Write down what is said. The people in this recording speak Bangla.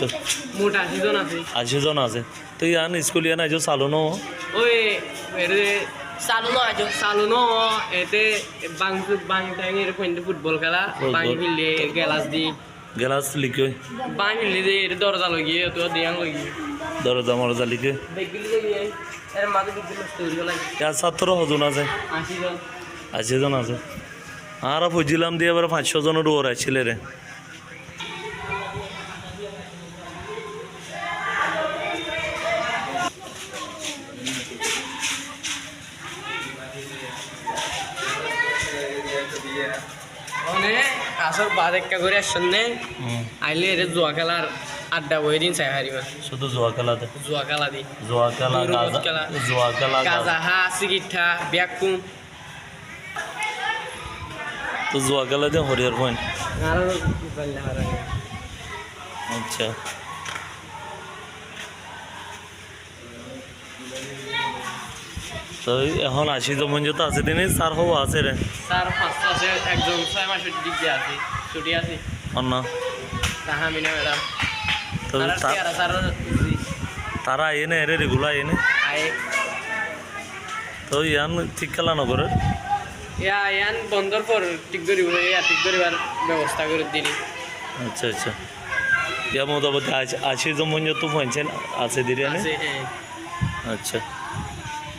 তো। মোট আশি জন আছে। আশি জন আছে। তো ইয়ান স্কুল ইয়ান আইজো চালো ন ওই এতে চালু ন আজ ন এতে বাং বাং এর পয়েন্ট ফুটবল খেলা। বাং ফিল্ডে গেলাস দি। গেলাস লিখে বাং ফিল্ডে দিয়ে এর দরজা লগিয়ে তো দিয়াং লগিয়ে দরজা মরজা লিখে এর মাঝে বিদ্যুৎ হয়ে লাগে ইয়ার ছাত্র হজন আছে আশি জন আশি জন আছে। আর বুঝিলাম দিয়ে এবার পাঁচশো জনের ওর ছেলে রে মানে আসর বাদ একটা করে আসছেন আইলে এর জুয়া খেলার আড্ডা বই দিন চাই হারিবা শুধু জোয়া জুয়া খেলা দি। জোয়া খেলা দৌড় গাজা খেলা। জোয়া খেলা গাজা। গাজা হা সিগিঠা ব্যাকুম। তো জোয়া খেলা দিয়ে হরিয়ার পয়েন্ট আচ্ছা। তো এখন আশি পর্যন্ত আছে দিনে স্যার হব আছে রে। স্যার ফার্স্ট আছে একজন ছয় দিক দিয়ে আছে ছুটি আছে অন্য তাহা মিনা ম্যাডাম তো তারা এনে এরে রেগুলার এনে তো ইয়ান ঠিক খেলা নগরে ইয়া ইয়ান বন্ধর পর ঠিক করিব ইয়া ঠিক করিবার ব্যবস্থা করে দিলি। আচ্ছা আচ্ছা। ইয়া মোটামুটি আশি জন পর্যন্ত পৌঁছেন আছে আছে হ্যাঁ আচ্ছা।